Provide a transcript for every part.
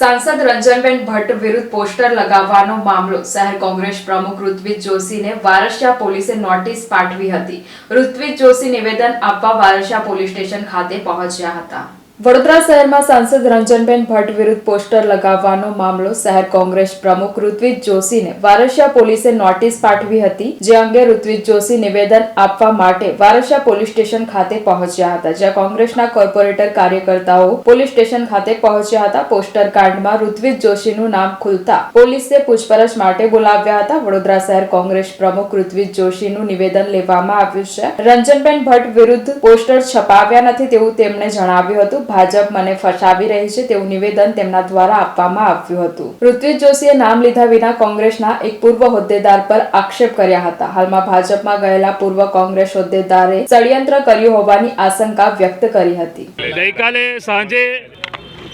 સાંસદ રંજનબેન ભટ્ટ વિરુદ્ધ પોસ્ટર લગાવવાનો મામલો. શહેર કોંગ્રેસ પ્રમુખ ઋત્વિજ જોશીને વારસિયા પોલીસે નોટિસ પાઠવી હતી. ઋત્વિજ જોશી નિવેદન આપવા વારસિયા પોલીસ સ્ટેશન ખાતે પહોંચ્યા હતા. વડોદરા શહેરમાં સાંસદ રંજનબેન ભટ્ટ વિરુદ્ધ પોસ્ટર લગાવવાનો મામલો શહેર કોંગ્રેસ પ્રમુખ ઋત્વિજ જોશીને વારસિયા પોલીસે નોટિસ પાઠવી હતી, જે અંગે ઋત્વિજ જોશી નિવેદન આપવા માટે વારસિયા પોલીસ સ્ટેશન ખાતે પહોંચ્યા હતા, જ્યાં કોંગ્રેસના કોર્પોરેટર કાર્યકર્તાઓ પોલીસ સ્ટેશન ખાતે પહોંચ્યા હતા. પોસ્ટર કાર્ડમાં ઋત્વિજ જોશીનું નામ ખુલતા પોલીસે પૂછપરછ માટે બોલાવ્યા હતા. વડોદરા શહેર કોંગ્રેસ પ્રમુખ ઋત્વિજ જોશીનું નિવેદન લેવામાં આવ્યું છે. રંજનબેન ભટ્ટ વિરુદ્ધ પોસ્ટર છપાવ્યા નથી તેવું તેમણે જણાવ્યું હતું. ભાજપ મને ફસાવી રહી છે તેવું નિવેદન તેમના દ્વારા આપવામાં આવ્યું હતું. ઋત્વિજ જોશીએ નામ લીધા વિના કોંગ્રેસના એક પૂર્વ હોદ્દેદાર પર આક્ષેપ કર્યા હતા. હાલમાં ભાજપમાં ગયેલા પૂર્વ કોંગ્રેસ હોદ્દેદારે ષડયંત્ર કર્યું હોવાની આશંકા વ્યક્ત કરી હતી. ગઈકાલે સાંજે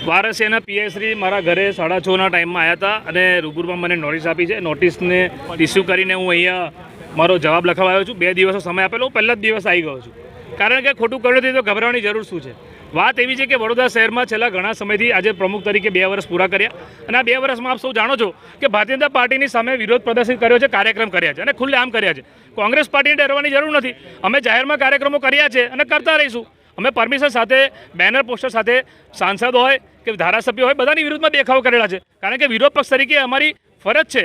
વારસિયાના પીએસશ્રી મારા ઘરે સાડા છના ટાઈમમાં આવ્યા હતા અને રૂબરૂમાં મને નોટિસ આપી છે. નોટિસને ઇસ્યુ કરીને હું અહીંયા મારો જવાબ લખવા આવ્યો છું. બે દિવસનો સમય આપેલો. હું પહેલા જ દિવસ આવી ગયો છું. કારણ કે ખોટું કર્યું નથી તો ગભરાવાની જરૂર શું છે? વાત એવી છે કે વડોદરા શહેરમાં છેલ્લા ઘણા સમયથી આજે પ્રમુખ તરીકે બે વર્ષ પૂરા કર્યા અને આ બે વર્ષમાં આપ સૌ જાણો છો કે ભારતીય જનતા પાર્ટીની સામે વિરોધ પ્રદર્શિત કર્યો છે, કાર્યક્રમ કર્યા છે અને ખુલ્લે આમ કર્યા છે. કોંગ્રેસ પાર્ટીને ડરવાની જરૂર નથી. અમે જાહેરમાં કાર્યક્રમો કર્યા છે અને કરતા રહીશું. અમે પરમિશન સાથે, બેનર પોસ્ટર સાથે સાંસદ હોય કે ધારાસભ્ય હોય બધાની વિરુદ્ધમાં દેખાવ કરેલા છે. કારણ કે વિરોધ પક્ષ તરીકે અમારી ફરજ છે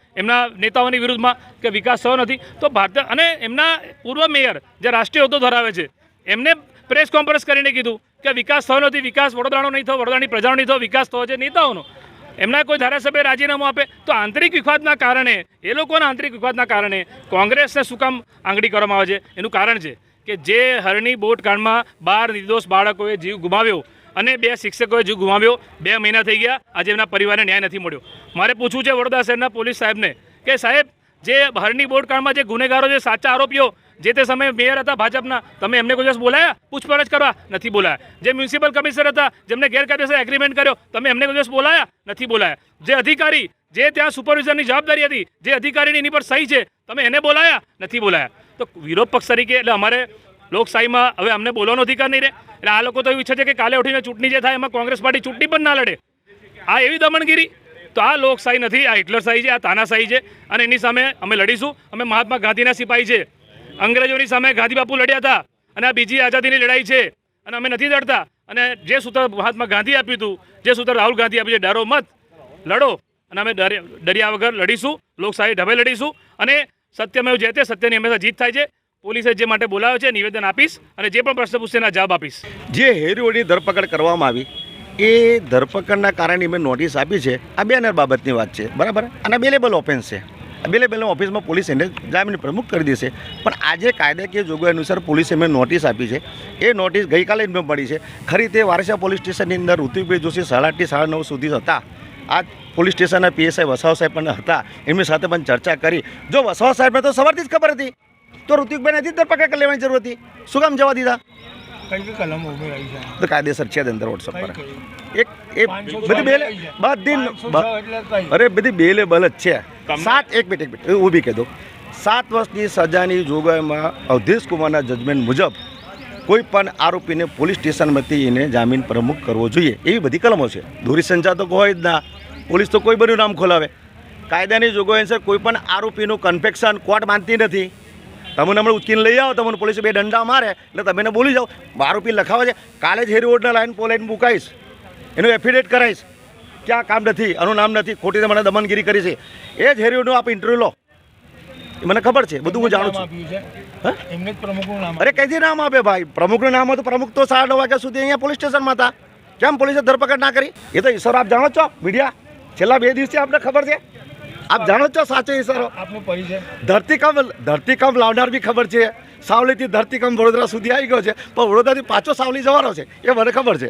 એમના નેતાઓની વિરુદ્ધમાં કે વિકાસ થયો નથી. તો ભારત અને એમના પૂર્વ મેયર જે રાષ્ટ્રીય હોદ્દો ધરાવે છે, એમને પ્રેસ કોન્ફરન્સ કરીને કીધું કે વિકાસ થયો નથી, વિકાસ વડોદરાનો નહીં થયો, વડોદરાની પ્રજાનો નહીં થયો, વિકાસ થયો છે નેતાઓનો. એમના કોઈ ધારાસભ્ય રાજીનામું આપે તો આંતરિક વિવાદના કારણે, એ લોકોના આંતરિક વિવાદના કારણે કોંગ્રેસને શું કામ આંગળી કરવામાં આવે છે? એનું કારણ છે કે જે હરણી બોટ કાંડમાં બાર નિર્દોષ બાળકોએ જીવ ગુમાવ્યો અને બે શિક્ષકોએ જીવ ગુમાવ્યો. બે મહિના થઈ ગયા. આજે એમના પરિવારને ન્યાય નથી મળ્યો. મારે પૂછવું છે વડોદરા શહેરના પોલીસ સાહેબને કે સાહેબ, જે હરણી બોટ કાંડમાં જે ગુનેગારો છે, સાચા આરોપીઓ, જે તે સમયે મેયર હતા ભાજપના, તમે એમને કોઈ દિવસ બોલાયા? પૂછપરછ કરવા નથી બોલાયા. જે મ્યુનિસિપલ કમિશનર હતા જેમને ગેરકાયદેસર એગ્રીમેન્ટ કર્યો, તમે એમને કોઈ દિવસ બોલાયા? નથી બોલાયા. જે અધિકારી, જે ત્યાં સુપરવિઝરની જવાબદારી હતી, જે અધિકારીની એની પર સહી છે, તમે એને બોલાયા? નથી બોલાયા. તો વિરોધ પક્ષ તરીકે, એટલે અમારે લોકશાહીમાં હવે અમને બોલવાનો અધિકાર નહીં રહે એટલે આ લોકો તો એવું ઈચ્છે છે કે કાલે ઉઠીને ચૂંટણી જે થાય એમાં કોંગ્રેસ પાર્ટી ચૂંટણી પણ ના લડે. આ એવી દમણગીરી તો આ લોકશાહી નથી, આ હિટલરશાહી છે, આ તાનાશાહી છે. અને એની સામે અમે લડીશું. અમે મહાત્મા ગાંધીના સિપાહી છે. અંગ્રેજોની સામે ગાંધી બાપુ લડ્યા હતા. અને આ બીજી આઝાદીની લડાઈ છે. અને અમે નથી લડતા. અને જે સૂત્ર મહાત્મા ગાંધી આપ્યું હતું, જે સૂત્ર રાહુલ ગાંધી આપ્યું છે, ડરો મત, લડો. અને અમે ડરે- ડર્યા વગર લડીશું. લોકશાહી ઢબે લડીશું. અને સત્યમેવ જે તે સત્યની હંમેશા જીત થાય છે. પોલીસે જે માટે બોલાવ્યો છે, નિવેદન આપીશ અને જે પણ પ્રશ્ન પૂછશે એના જવાબ આપીશ. જે હેરીઓની ધરપકડ કરવામાં આવી, એ ધરપકડના કારણે મેં નોટિસ આપી છે. આ બેનર બાબતની વાત છે. બરાબર? અને બેલેબલ ઓફેન્સ છે. બેલેબલ ઓફિસમાં પોલીસ એને જામીન પ્રમુખ કરી દેશે. પણ આજે કાયદાકીય જોગવાઈ અનુસાર પોલીસે મેં નોટિસ આપી છે. એ નોટિસ ગઈકાલે જ મેં મળી છે. ખરી તે વારસા પોલીસ સ્ટેશનની અંદર ઋતુભાઈ જોશી સાડા આઠથી સાડા નવ સુધી હતા. આ પોલીસ સ્ટેશનના પીએસઆઈ વસાવ સાહેબ પણ હતા. એમની સાથે પણ ચર્ચા કરી. જો વસાવ સાહેબને તો સવારથી જ ખબર હતી. તો ઋતિકભાઈ નથી ધરપકડ કરી લેવાની જરૂર હતી? શું કામ જવા દીધા? કઈ કઈ કલમ ઉમેરાઈ છે? તો કાયદેસર છે અંદર વોટ્સઅપ પર. એક એ બધી બેલે. બધી? અરે બધી બેલેબલ જ છે. સાત એક મિનિટ એક મિનિટ ઊભી કહી દો સાત વર્ષની સજાની જોગવાઈમાં અવધેશ કુમારના જજમેન્ટ મુજબ કોઈ પણ આરોપીને પોલીસ સ્ટેશનમાંથી એને જામીન પ્રમુખ કરવો જોઈએ. એવી બધી કલમો છે. દોરી સંચા તો હોય જ ના. પોલીસ તો કોઈ બન્યું નામ ખોલાવે. કાયદાની જોગવાઈ અનુસાર કોઈ પણ આરોપીનું કન્ફેક્શન કોર્ટ માનતી નથી. તમને હમણાં ઉચકીને લઈ આવો તમને પોલીસે બે દંડા મારે એટલે તમે એને બોલી જાઓ. આરોપી લખાવે છે. કાલે જ હેરી રોડના લાઈન પોલાઈન મુકાઈશ. એનું એફિડેટ કરાવીશ કે આ કામ નથી આનું નામ નથી ખોટી મને દમનગીરી કરી છે. એ જ હેરીઓનું આપ ઇન્ટરવ્યુ લો. મને ખબર છે બધું હું જાણું છું. અરે કઈથી નામ આપે ભાઈ? પ્રમુખનું નામ હતું પ્રમુખ તો સાડા નવ વાગ્યા સુધી અહીંયા પોલીસ સ્ટેશનમાં હતા. કેમ પોલીસે ધરપકડ ના કરી? એ તો ઈશ્વર આપ જાણો છો મીડિયા. છેલ્લા બે દિવસથી આપણે ખબર છે. આપ જાણો છો સાચો ઈશારો? આપનો પરિચય. ધરતીકંપ ધરતીકંપ લાવનાર બી ખબર છે. સાવલીથી ધરતીકંપ વડોદરા સુધી આવી ગયો છે. પણ વડોદરાથી પાછો સાવલી જવાનો છે. એ મને ખબર છે.